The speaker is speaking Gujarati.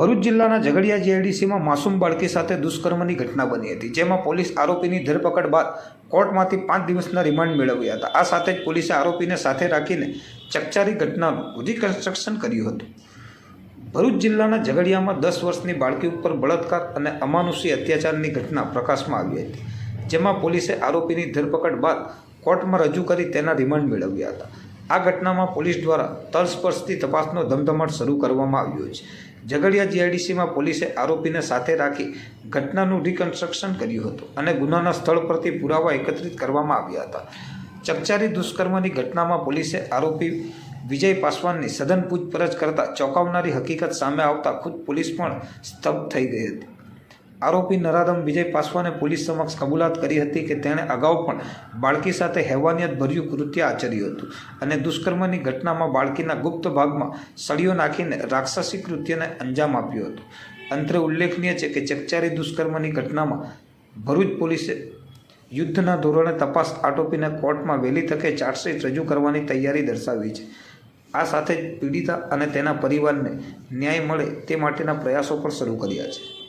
ભરૂચ જિલ્લાના ઝઘડિયા જીઆઈડીસીમાં માસૂમ બાળકી સાથે દુષ્કર્મની ઘટના બની હતી, જેમાં પોલીસ આરોપીની ધરપકડ બાદ કોર્ટમાંથી પાંચ દિવસના રિમાન્ડ મેળવ્યા હતા. આ સાથે જ પોલીસે આરોપીને સાથે રાખીને ચકચારી ઘટનાનું રિકન્સ્ટ્રક્શન કર્યું હતું. ભરૂચ જિલ્લાના ઝઘડિયામાં દસ વર્ષની બાળકી ઉપર બળાત્કાર અને અમાનુષી અત્યાચારની ઘટના પ્રકાશમાં આવી હતી, જેમાં પોલીસે આરોપીની ધરપકડ બાદ કોર્ટમાં રજૂ કરી તેના રિમાન્ડ મેળવ્યા હતા. આ ઘટનામાં પોલીસ દ્વારા તલસ્પર્શથી તપાસનો ધમધમાટ શરૂ કરવામાં આવ્યો છે. ઝઘડિયા જીઆઈડીસીમાં પોલીસે આરોપીને સાથે રાખી ઘટનાનું રિકન્સ્ટ્રક્શન કર્યું હતું અને ગુનાના સ્થળ પરથી પુરાવા એકત્રિત કરવામાં આવ્યા હતા. ચકચારી દુષ્કર્મની ઘટનામાં પોલીસે આરોપી વિજય પાસવાનની સઘન પૂછપરછ કરતા ચોંકાવનારી હકીકત સામે આવતા ખુદ પોલીસ પણ સ્તબ્ધ થઈ ગઈ હતી. આરોપી નરાધમ વિજય પાસવાને પોલીસ સમક્ષ કબૂલાત કરી હતી કે તેણે અગાઉ પણ બાળકી સાથે હેવાનિયત ભર્યું કૃત્ય આચર્યું હતું અને દુષ્કર્મની ઘટનામાં બાળકીના ગુપ્ત ભાગમાં સળીઓ નાખીને રાક્ષસી કૃત્યને અંજામ આપ્યો હતો. અંતરે ઉલ્લેખનીય છે કે ચકચારી દુષ્કર્મની ઘટનામાં ભરૂચ પોલીસે યુદ્ધના ધોરણે તપાસ આટોપીને કોર્ટમાં વહેલી તકે ચાર્જશીટ રજૂ કરવાની તૈયારી દર્શાવી છે. આ સાથે જ પીડિતા અને તેના પરિવારને ન્યાય મળે તે માટેના પ્રયાસો પણ શરૂ કર્યા છે.